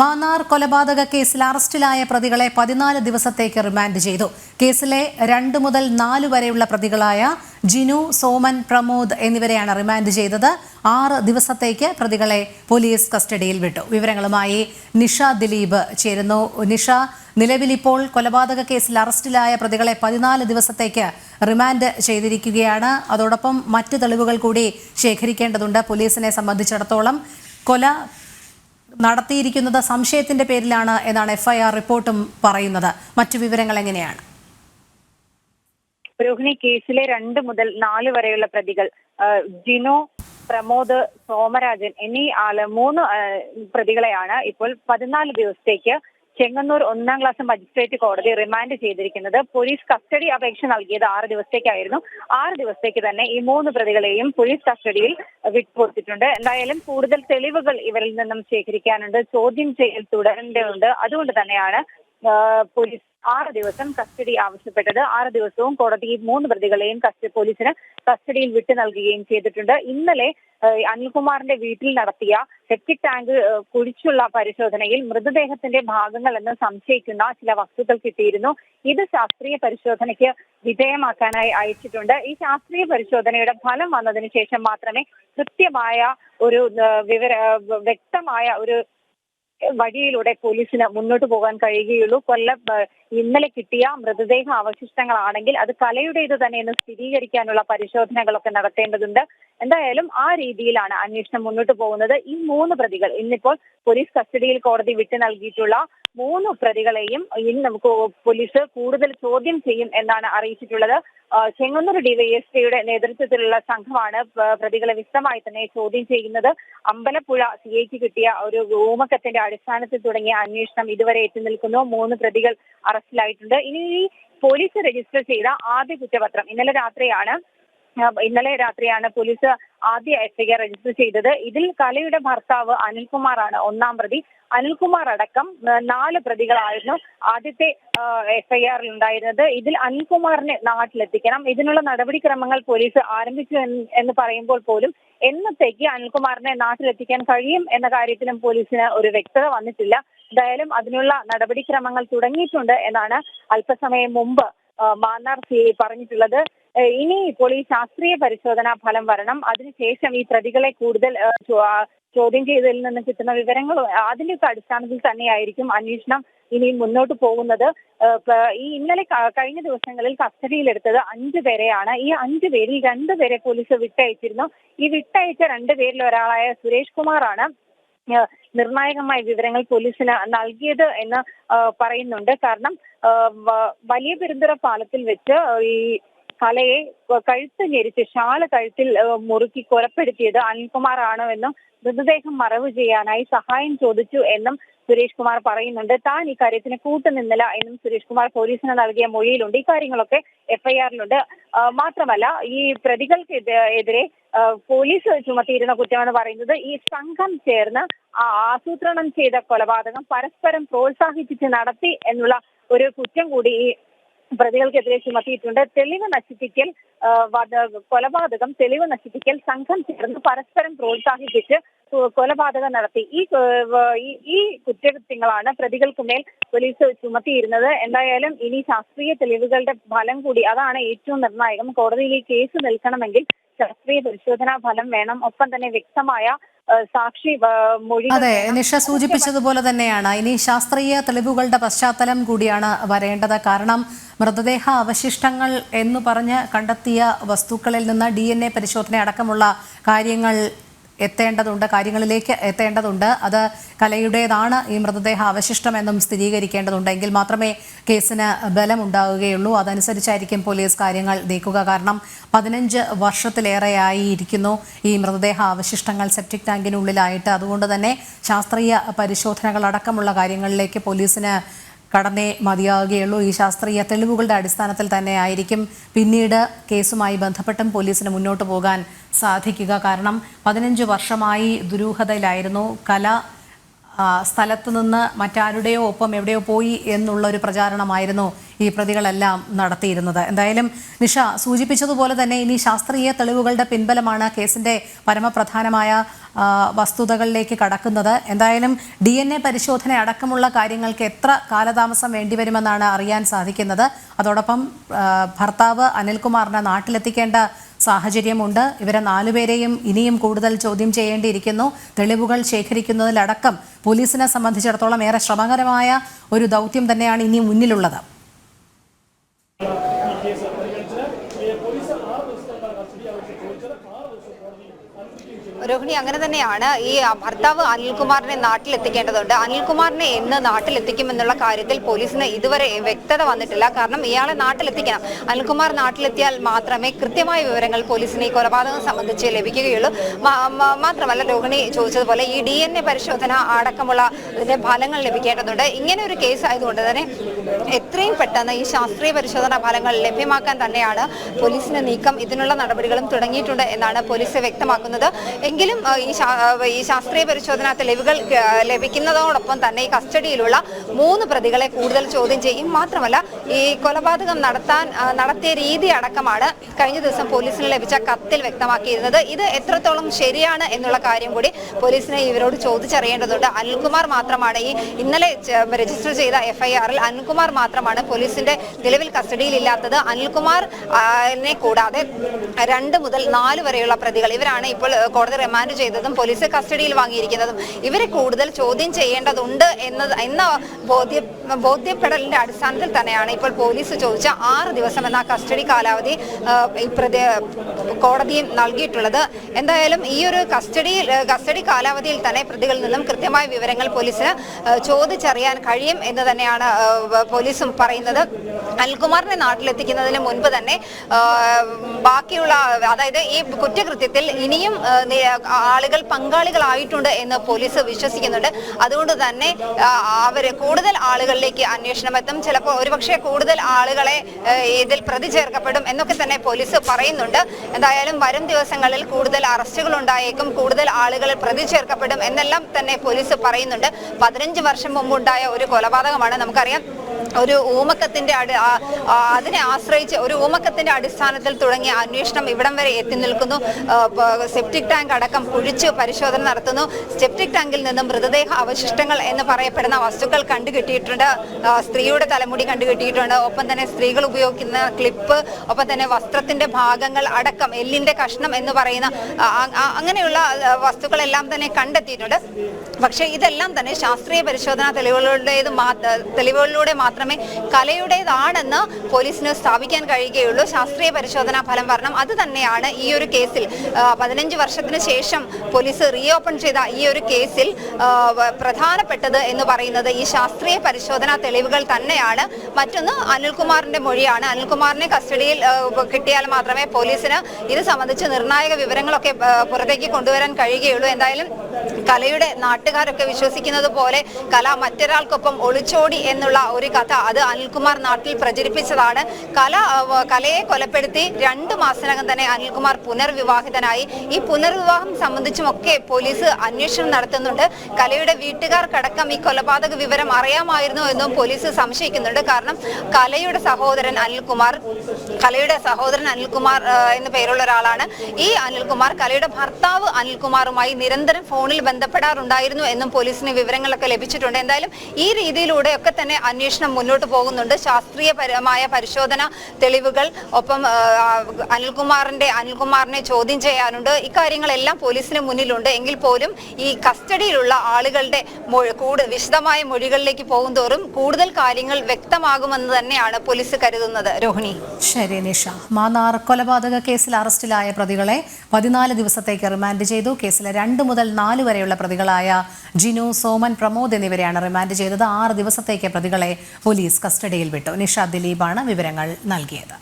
മാന്നാർ കൊലപാതക കേസിൽ അറസ്റ്റിലായ പ്രതികളെ പതിനാല് ദിവസത്തേക്ക് റിമാൻഡ് ചെയ്തു. കേസിലെ രണ്ട് മുതൽ നാല് വരെയുള്ള പ്രതികളായ ജിനു സോമൻ പ്രമോദ് എന്നിവരെയാണ് റിമാൻഡ് ചെയ്തത്. ആറ് ദിവസത്തേക്ക് പ്രതികളെ പോലീസ് കസ്റ്റഡിയിൽ വിട്ടു. വിവരങ്ങളുമായി നിഷ ദിലീപ് ചേരുന്നു. നിഷ നിലവിൽ ഇപ്പോൾ കൊലപാതക കേസിൽ അറസ്റ്റിലായ പ്രതികളെ പതിനാല് ദിവസത്തേക്ക് റിമാൻഡ് ചെയ്തിരിക്കുകയാണ്. അതോടൊപ്പം മറ്റ് തെളിവുകൾ കൂടി ശേഖരിക്കേണ്ടതുണ്ട്. പോലീസിനെ സംബന്ധിച്ചിടത്തോളം കൊല നടത്തിയിരിക്കുന്നത് സംശയത്തിന്റെ പേരിലാണ് എന്നാണ് എഫ്ഐആർ റിപ്പോർട്ടും പറയുന്നത്. മറ്റു വിവരങ്ങൾ എങ്ങനെയാണ്? രോഹിണി കേസിലെ രണ്ട് മുതൽ നാല് വരെയുള്ള പ്രതികൾ ജിനോ പ്രമോദ് സോമരാജൻ എന്നീ ആൾ മൂന്ന് പ്രതികളെയാണ് ഇപ്പോൾ പതിനാല് ദിവസത്തേക്ക് ചെങ്ങന്നൂർ ഒന്നാം ക്ലാസ് മജിസ്ട്രേറ്റ് കോടതി റിമാൻഡ് ചെയ്തിരിക്കുന്നത്. പോലീസ് കസ്റ്റഡി അപേക്ഷ നൽകിയത് ആറ് ദിവസത്തേക്കായിരുന്നു. ആറ് ദിവസത്തേക്ക് തന്നെ ഈ മൂന്ന് പ്രതികളെയും പോലീസ് കസ്റ്റഡിയിൽ വിട്ടുകൊടുത്തിട്ടുണ്ട്. എന്തായാലും കൂടുതൽ തെളിവുകൾ ഇവരിൽ നിന്നും ശേഖരിക്കാനുണ്ട്. ചോദ്യം ചെയ്യൽ തുടരേണ്ടതുണ്ട്. അതുകൊണ്ട് തന്നെയാണ് പോലീസ് ആറ് ദിവസം കസ്റ്റഡി ആവശ്യപ്പെട്ടത്. ആറ് ദിവസവും കോടതി മൂന്ന് പ്രതികളെയും പോലീസിന് കസ്റ്റഡിയിൽ വിട്ടു നൽകുകയും ചെയ്തിട്ടുണ്ട്. ഇന്നലെ അനിൽകുമാറിന്റെ വീട്ടിൽ നടത്തിയ സെപ്റ്റിക് ടാങ്ക് കുഴിച്ചുള്ള പരിശോധനയിൽ മൃതദേഹത്തിന്റെ ഭാഗങ്ങൾ എന്ന് സംശയിക്കുന്ന ചില വസ്തുക്കൾ കിട്ടിയിരുന്നു. ഇത് ശാസ്ത്രീയ പരിശോധനയ്ക്ക് വിധേയമാക്കാനായി അയച്ചിട്ടുണ്ട്. ഈ ശാസ്ത്രീയ പരിശോധനയുടെ ഫലം വന്നതിന് ശേഷം മാത്രമേ കൃത്യമായ ഒരു വിവര വ്യക്തമായ ഒരു വഴിയിലൂടെ പോലീസിന് മുന്നോട്ട് പോകാൻ കഴിയുകയുള്ളൂ. കൊല്ലം ഇന്നലെ കിട്ടിയ മൃതദേഹ അവശിഷ്ടങ്ങളാണെങ്കിൽ അത് കലയുടേത് തന്നെ എന്ന് സ്ഥിരീകരിക്കാനുള്ള പരിശോധനകളൊക്കെ നടത്തേണ്ടതുണ്ട്. എന്തായാലും ആ രീതിയിലാണ് അന്വേഷണം മുന്നോട്ട് പോകുന്നത്. ഈ മൂന്ന് പ്രതികൾ ഇന്നിപ്പോൾ പോലീസ് കസ്റ്റഡിയിൽ കോടതി വിട്ടു നൽകിയിട്ടുള്ള മൂന്ന് പ്രതികളെയും ഇനി നമുക്ക് പോലീസ് കൂടുതൽ ചോദ്യം ചെയ്യും എന്നാണ് അറിയിച്ചിട്ടുള്ളത്. ചെങ്ങന്നൂർ ഡിവൈഎസ്പിയുടെ നേതൃത്വത്തിലുള്ള സംഘമാണ് പ്രതികളെ വിശദമായി തന്നെ ചോദ്യം ചെയ്യുന്നത്. അമ്പലപ്പുഴ സി ഐക്ക് കിട്ടിയ ഒരു ഊമക്കത്തിന്റെ അടിസ്ഥാനത്തിൽ തുടങ്ങിയ അന്വേഷണം ഇതുവരെ എത്തി നിൽക്കുന്നു. മൂന്ന് പ്രതികൾ അറസ്റ്റിലായിട്ടുണ്ട്. ഇനി ഈ പോലീസ് രജിസ്റ്റർ ചെയ്ത ആദ്യ കുറ്റപത്രം ഇന്നലെ രാത്രിയാണ് ഇന്നലെ രാത്രിയാണ് പോലീസ് ആദ്യ എഫ്ഐആർ രജിസ്റ്റർ ചെയ്തത്. ഇതിൽ കലയുടെ ഭർത്താവ് അനിൽകുമാറാണ് ഒന്നാം പ്രതി. അനിൽകുമാർ അടക്കം നാല് പ്രതികളായിരുന്നു ആദ്യത്തെ എഫ്ഐആറിൽ ഉണ്ടായിരുന്നത്. ഇതിൽ അനിൽകുമാറിനെ നാട്ടിലെത്തിക്കണം. ഇതിനുള്ള നടപടിക്രമങ്ങൾ പോലീസ് ആരംഭിച്ചു എന്ന് പറയുമ്പോൾ പോലും എന്നത്തേക്ക് അനിൽകുമാറിനെ നാട്ടിലെത്തിക്കാൻ കഴിയും എന്ന കാര്യത്തിലും പോലീസിന് ഒരു വ്യക്തത വന്നിട്ടില്ല. എന്തായാലും അതിനുള്ള നടപടിക്രമങ്ങൾ തുടങ്ങിയിട്ടുണ്ട് എന്നാണ് അല്പസമയം മുമ്പ് മാന്നാർ സി പറഞ്ഞിട്ടുള്ളത്. ഇനി ഇപ്പോൾ ഈ ശാസ്ത്രീയ പരിശോധനാ ഫലം വരണം. അതിനുശേഷം ഈ പ്രതികളെ കൂടുതൽ ചോദ്യം ചെയ്തതിൽ നിന്ന് കിട്ടുന്ന വിവരങ്ങൾ അതിന്റെയൊക്കെ അടിസ്ഥാനത്തിൽ തന്നെയായിരിക്കും അന്വേഷണം ഇനി മുന്നോട്ട് പോകുന്നത്. ഈ ഇന്നലെ കഴിഞ്ഞ ദിവസങ്ങളിൽ കസ്റ്റഡിയിലെടുത്തത് അഞ്ചു പേരെയാണ്. ഈ അഞ്ചു പേരിൽ രണ്ടു പേരെ പോലീസ് വിട്ടയച്ചിരുന്നു. ഈ വിട്ടയച്ച രണ്ടുപേരിൽ ഒരാളായ സുരേഷ് കുമാറാണ് നിർണായകമായ വിവരങ്ങൾ പോലീസിന് നൽകിയത് എന്ന് പറയുന്നുണ്ട്. കാരണം വലിയ പെരുന്തുറ പാലത്തിൽ വെച്ച് ഈ കലയെ കഴുത്ത് ഞെരിച്ച് ഷാൾ കഴുത്തിൽ മുറുക്കി കൊലപ്പെടുത്തിയത് അനിൽകുമാർ ആണോ എന്നും മൃതദേഹം മറവ് ചെയ്യാനായി സഹായം ചോദിച്ചു എന്നും സുരേഷ് കുമാർ പറയുന്നുണ്ട്. താൻ ഇക്കാര്യത്തിന് കാര്യത്തിന് കൂട്ടുനിന്നില്ല എന്നും സുരേഷ് കുമാർ പോലീസിന് നൽകിയ മൊഴിയിലുണ്ട്. ഇക്കാര്യങ്ങളൊക്കെ കാര്യങ്ങളൊക്കെ എഫ്ഐആറിലുണ്ട്. മാത്രമല്ല ഈ പ്രതികൾക്ക് എതിരെ പോലീസ് ചുമത്തിയിരുന്ന കുറ്റമെന്ന് പറയുന്നത് ഈ സംഘം ചേർന്ന് ആസൂത്രണം ചെയ്ത കൊലപാതകം പരസ്പരം പ്രോത്സാഹിപ്പിച്ച് നടത്തി എന്നുള്ള ഒരു കുറ്റം കൂടി ഈ പ്രതികൾക്കെതിരെ ചുമത്തിയിട്ടുണ്ട്. തെളിവ് നശിപ്പിക്കൽ കൊലപാതകം തെളിവ് നശിപ്പിക്കൽ സംഘം ചേർന്ന് പരസ്പരം പ്രോത്സാഹിപ്പിച്ച് കൊലപാതകം നടത്തി. ഈ ഈ- കുറ്റകൃത്യങ്ങളാണ് പ്രതികൾക്ക് മേൽ പോലീസ് ചുമത്തിയിരുന്നത്. എന്തായാലും ഇനി ശാസ്ത്രീയ തെളിവുകളുടെ ഫലം കൂടി അതാണ് ഏറ്റവും നിർണായകം. കോടതിയിൽ ഈ കേസ് നിൽക്കണമെങ്കിൽ ശാസ്ത്രീയ പരിശോധനാ ഫലം വേണം. ഒപ്പം തന്നെ വ്യക്തമായ സാക്ഷി മൊഴി അതെ നിഷ സൂചിപ്പിച്ചതുപോലെ തന്നെയാണ്. ഇനി ശാസ്ത്രീയ തെളിവുകളുടെ പശ്ചാത്തലം കൂടിയാണ് വരേണ്ടത്. കാരണം മൃതദേഹ അവശിഷ്ടങ്ങൾ എന്ന് പറഞ്ഞ് കണ്ടെത്തിയ വസ്തുക്കളിൽ നിന്ന് ഡി എൻ എ പരിശോധന അടക്കമുള്ള കാര്യങ്ങൾ എത്തേണ്ടതുണ്ട് കാര്യങ്ങളിലേക്ക് എത്തേണ്ടതുണ്ട്. അത് കലയുടേതാണ് ഈ മൃതദേഹ സ്ഥിരീകരിക്കേണ്ടതുണ്ട്. എങ്കിൽ മാത്രമേ കേസിന് ബലമുണ്ടാവുകയുള്ളൂ. അതനുസരിച്ചായിരിക്കും പോലീസ് കാര്യങ്ങൾ നീക്കുക. കാരണം പതിനഞ്ച് വർഷത്തിലേറെയായി ഇരിക്കുന്നു ഈ മൃതദേഹ അവശിഷ്ടങ്ങൾ സെപ്റ്റിക് ടാങ്കിനുള്ളിലായിട്ട്. അതുകൊണ്ട് തന്നെ ശാസ്ത്രീയ പരിശോധനകൾ അടക്കമുള്ള കാര്യങ്ങളിലേക്ക് പോലീസിന് കടന്നേ മതിയാകുകയുള്ളൂ. ഈ ശാസ്ത്രീയ തെളിവുകളുടെ അടിസ്ഥാനത്തിൽ തന്നെ ആയിരിക്കും പിന്നീട് കേസുമായി ബന്ധപ്പെട്ടും പോലീസിന് മുന്നോട്ട് പോകാൻ സാധിക്കുക. കാരണം പതിനഞ്ച് വർഷമായി ദുരൂഹതയിലായിരുന്നു. കല സ്ഥലത്ത് നിന്ന് മറ്റാരുടെയോ ഒപ്പം എവിടെയോ പോയി എന്നുള്ള ഒരു പ്രചാരണമായിരുന്നു ഈ പ്രതികളെല്ലാം നടത്തിയിരുന്നത്. എന്തായാലും നിഷ സൂചിപ്പിച്ചതുപോലെ തന്നെ ഇനി ശാസ്ത്രീയ തെളിവുകളുടെ പിൻബലമാണ് കേസിന്റെ പരമപ്രധാനമായ വസ്തുതകളിലേക്ക് കടക്കുന്നത്. എന്തായാലും ഡി എൻ എ പരിശോധന അടക്കമുള്ള കാര്യങ്ങൾക്ക് എത്ര കാലതാമസം വേണ്ടിവരുമെന്നാണ് അറിയാൻ സാധിക്കുന്നത്. അതോടൊപ്പം ഭർത്താവ് അനിൽകുമാറിനെ നാട്ടിലെത്തിക്കേണ്ട സാഹചര്യമുണ്ട്. ഇവരെ നാലുപേരെയും ഇനിയും കൂടുതൽ ചോദ്യം ചെയ്യേണ്ടിയിരിക്കുന്നു. തെളിവുകൾ ശേഖരിക്കുന്നതിലടക്കം പോലീസിനെ സംബന്ധിച്ചിടത്തോളം ഏറെ ശ്രമകരമായ ഒരു ദൗത്യം തന്നെയാണ് ഇനി മുന്നിലുള്ളത്. രോഹിണി അങ്ങനെ തന്നെയാണ് ഈ ഭർത്താവ് അനിൽകുമാറിനെ നാട്ടിലെത്തിക്കേണ്ടതുണ്ട്. അനിൽകുമാറിനെ എന്ന് നാട്ടിലെത്തിക്കുമെന്നുള്ള കാര്യത്തിൽ പോലീസിന് ഇതുവരെ വ്യക്തത വന്നിട്ടില്ല. കാരണം ഇയാളെ നാട്ടിലെത്തിക്കണം. അനിൽകുമാർ നാട്ടിലെത്തിയാൽ മാത്രമേ കൃത്യമായ വിവരങ്ങൾ പോലീസിന് ഈ കൊലപാതകം സംബന്ധിച്ച് ലഭിക്കുകയുള്ളൂ. മാത്രമല്ല രോഹിണി ചോദിച്ചതുപോലെ ഈ ഡി എൻ എ പരിശോധന അടക്കമുള്ള ഇതിന്റെ ഫലങ്ങൾ ലഭിക്കേണ്ടതുണ്ട്. ഇങ്ങനെ ഒരു കേസ് ആയതുകൊണ്ട് തന്നെ എത്രയും പെട്ടെന്ന് ഈ ശാസ്ത്രീയ പരിശോധന ഫലങ്ങൾ ലഭ്യമാക്കാൻ തന്നെയാണ് പോലീസിന്റെ നീക്കം ഇതിനുള്ള നടപടികളും തുടങ്ങിയിട്ടുണ്ട് എന്നാണ് പോലീസ് വ്യക്തമാക്കുന്നത്. എങ്കിലും ഈ ഈ ശാസ്ത്രീയ പരിശോധനാ തെളിവുകൾ ലഭിക്കുന്നതോടൊപ്പം തന്നെ ഈ കസ്റ്റഡിയിലുള്ള മൂന്ന് പ്രതികളെ കൂടുതൽ ചോദ്യം ചെയ്യും. മാത്രമല്ല ഈ കൊലപാതകം നടത്താൻ നടത്തിയ രീതി അടക്കമാണ് കഴിഞ്ഞ ദിവസം പോലീസിന് ലഭിച്ച കത്തിൽ വ്യക്തമാക്കിയിരുന്നത്. ഇത് എത്രത്തോളം ശരിയാണ് എന്നുള്ള കാര്യം കൂടി പോലീസിനെ ഇവരോട് ചോദിച്ചറിയേണ്ടതുണ്ട്. അനിൽകുമാർ മാത്രമാണ് ഈ ഇന്നലെ രജിസ്റ്റർ ചെയ്ത എഫ്ഐആറിൽ അനിൽകുമാർ മാത്രമാണ് പോലീസിന്റെ നിലവിൽ കസ്റ്റഡിയിലില്ലാത്തത്. അനിൽകുമാർ ആ, കൂടാതെ രണ്ട് മുതൽ നാല് വരെയുള്ള പ്രതികൾ ഇവരാണ് ഇപ്പോൾ കോടതി റിമാൻഡ് ചെയ്തതും പോലീസ് കസ്റ്റഡിയിൽ വാങ്ങിയിരിക്കുന്നതും ഇവരെ കൂടുതൽ ചോദ്യം ചെയ്യേണ്ടതുണ്ട് എന്നത് എന്ന ബോധ്യ ബോധ്യപ്പെടലിന്റെ അടിസ്ഥാനത്തിൽ തന്നെയാണ് ഇപ്പോൾ പോലീസ് ചോദിച്ച ആറ് ദിവസം എന്ന കസ്റ്റഡി കാലാവധി കോടതിയും നൽകിയിട്ടുള്ളത്. എന്തായാലും ഈ ഒരു കസ്റ്റഡിയിൽ കസ്റ്റഡി കാലാവധിയിൽ തന്നെ പ്രതികളിൽ നിന്നും കൃത്യമായ വിവരങ്ങൾ പോലീസിന് ചോദിച്ചറിയാൻ കഴിയും എന്ന് തന്നെയാണ് പോലീസും പറയുന്നത്. അൽകുമാറിനെ നാട്ടിലെത്തിക്കുന്നതിന് മുൻപ് തന്നെ ബാക്കിയുള്ള അതായത് ഈ കുറ്റകൃത്യത്തിൽ ഇനിയും ആളുകൾ പങ്കാളികളായിട്ടുണ്ട് എന്ന് പോലീസ് വിശ്വസിക്കുന്നുണ്ട്. അതുകൊണ്ട് തന്നെ അവർ കൂടുതൽ ആളുകളിലേക്ക് അന്വേഷണം എത്തും. ചിലപ്പോൾ ഒരുപക്ഷെ കൂടുതൽ ആളുകളെ ഇതിൽ പ്രതി ചേർക്കപ്പെടും എന്നൊക്കെ തന്നെ പോലീസ് പറയുന്നുണ്ട്. എന്തായാലും വരും ദിവസങ്ങളിൽ കൂടുതൽ അറസ്റ്റുകൾ ഉണ്ടായേക്കും കൂടുതൽ ആളുകൾ പ്രതി ചേർക്കപ്പെടും എന്നെല്ലാം തന്നെ പോലീസ് പറയുന്നുണ്ട്. പതിനഞ്ച് വർഷം മുമ്പുണ്ടായ ഒരു കൊലപാതകമാണ് നമുക്കറിയാം. ഒരു ഊമക്കത്തിന്റെ അതിനെ ആശ്രയിച്ച് ഒരു ഊമക്കത്തിന്റെ അടിസ്ഥാനത്തിൽ തുടങ്ങിയ അന്വേഷണം ഇവിടം വരെ എത്തി നിൽക്കുന്നു. സെപ്റ്റിക് ടാങ്ക് അടക്കം കുഴിച്ച് പരിശോധന നടത്തുന്നു. സെപ്റ്റിക് ടാങ്കിൽ നിന്നും മൃതദേഹ അവശിഷ്ടങ്ങൾ എന്ന് പറയപ്പെടുന്ന വസ്തുക്കൾ കണ്ടുകിട്ടിയിട്ടുണ്ട്. സ്ത്രീയുടെ തലമുടി കണ്ടുകിട്ടിയിട്ടുണ്ട്. ഒപ്പം തന്നെ സ്ത്രീകൾ ഉപയോഗിക്കുന്ന ക്ലിപ്പ് ഒപ്പം തന്നെ വസ്ത്രത്തിന്റെ ഭാഗങ്ങൾ അടക്കം എല്ലിന്റെ കഷ്ണം എന്ന് പറയുന്ന അങ്ങനെയുള്ള വസ്തുക്കളെല്ലാം തന്നെ കണ്ടെത്തിയിട്ടുണ്ട്. പക്ഷേ ഇതെല്ലാം തന്നെ ശാസ്ത്രീയ പരിശോധനാ തെളിവുകളുടേത് തെളിവുകളിലൂടെ മാത്രമേ കലയുടേതാണെന്ന് പോലീസിന് സ്ഥാപിക്കാൻ കഴിയുകയുള്ളൂ. ശാസ്ത്രീയ പരിശോധനാ ഫലം പറഞ്ഞു അത് തന്നെയാണ് ഈ ഒരു കേസിൽ പതിനഞ്ച് വർഷത്തിന് ശേഷം പോലീസ് റീഓപ്പൺ ചെയ്ത ഈ ഒരു കേസിൽ പ്രധാനപ്പെട്ടത് എന്ന് പറയുന്നത് ഈ ശാസ്ത്രീയ പരിശോധനാ തെളിവുകൾ തന്നെയാണ്. മറ്റൊന്ന് അനിൽകുമാറിന്റെ മൊഴിയാണ്. അനിൽകുമാറിനെ കസ്റ്റഡിയിൽ കിട്ടിയാൽ മാത്രമേ പോലീസിന് ഇത് സംബന്ധിച്ച് നിർണായക വിവരങ്ങളൊക്കെ പുറത്തേക്ക് കൊണ്ടുവരാൻ കഴിയുകയുള്ളൂ. എന്തായാലും കലയുടെ നാട്ടുകാരൊക്കെ വിശ്വസിക്കുന്നത് പോലെ കല മറ്റൊരാൾക്കൊപ്പം ഒളിച്ചോടി എന്നുള്ള ഒരു കഥ അത് അനിൽകുമാർ നാട്ടിൽ പ്രചരിപ്പിച്ചതാണ്. കല കലയെ കൊലപ്പെടുത്തി രണ്ടു മാസത്തിനകം തന്നെ അനിൽകുമാർ പുനർവിവാഹിതനായി. ഈ പുനർവിവാഹം സംബന്ധിച്ചുമൊക്കെ പോലീസ് അന്വേഷണം നടത്തുന്നുണ്ട്. കലയുടെ വീട്ടുകാർക്കടക്കം ഈ കൊലപാതക വിവരം അറിയാമായിരുന്നു എന്നും പോലീസ് സംശയിക്കുന്നുണ്ട്. കാരണം കലയുടെ സഹോദരൻ അനിൽകുമാർ കലയുടെ സഹോദരൻ അനിൽകുമാർ എന്ന പേരുള്ള ഒരാളാണ്. ഈ അനിൽകുമാർ കലയുടെ ഭർത്താവ് അനിൽകുമാറുമായി നിരന്തരം ഫോണിൽ ബന്ധപ്പെടാറുണ്ടായിരുന്നു എന്നും പോലീസിന് വിവരങ്ങളൊക്കെ ലഭിച്ചിട്ടുണ്ട്. എന്തായാലും ഈ രീതിയിലൂടെയൊക്കെ തന്നെ അന്വേഷണം മുന്നോട്ട് പോകുന്നുണ്ട്. ശാസ്ത്രീയപരമായ പരിശോധന തെളിവുകൾ ഒപ്പം അനിൽകുമാറിന്റെ അനിൽകുമാറിനെ ചോദ്യം ചെയ്യാനുണ്ട്. ഇക്കാര്യങ്ങളെല്ലാം പോലീസിന് മുന്നിലുണ്ട്. എങ്കിൽ പോലും ഈ കസ്റ്റഡിയിലുള്ള ആളുകളുടെ കൂടുതൽ കൂടു വിശദമായ മൊഴികളിലേക്ക് പോകുന്തോറും കൂടുതൽ കാര്യങ്ങൾ വ്യക്തമാകുമെന്ന് തന്നെയാണ് പോലീസ് കരുതുന്നത്. രോഹിണി. ശരി നിഷ. മാന്നാർ കൊലപാതക കേസിൽ അറസ്റ്റിലായ പ്രതികളെ പതിനാല് ദിവസത്തേക്ക് റിമാൻഡ് ചെയ്തു. കേസിലെ രണ്ട് മുതൽ നാല് വരെയുള്ള പ്രതികളായ ജിനു സോമൻ പ്രമോദ് എന്നിവരെയാണ് റിമാൻഡ് ചെയ്തത്. ആറ് ദിവസത്തേക്ക് പ്രതികളെ പോലീസ് കസ്റ്റഡിയിൽ വിട്ടു. നിഷ ദിലീപാണ് വിവരങ്ങൾ നൽകിയത്.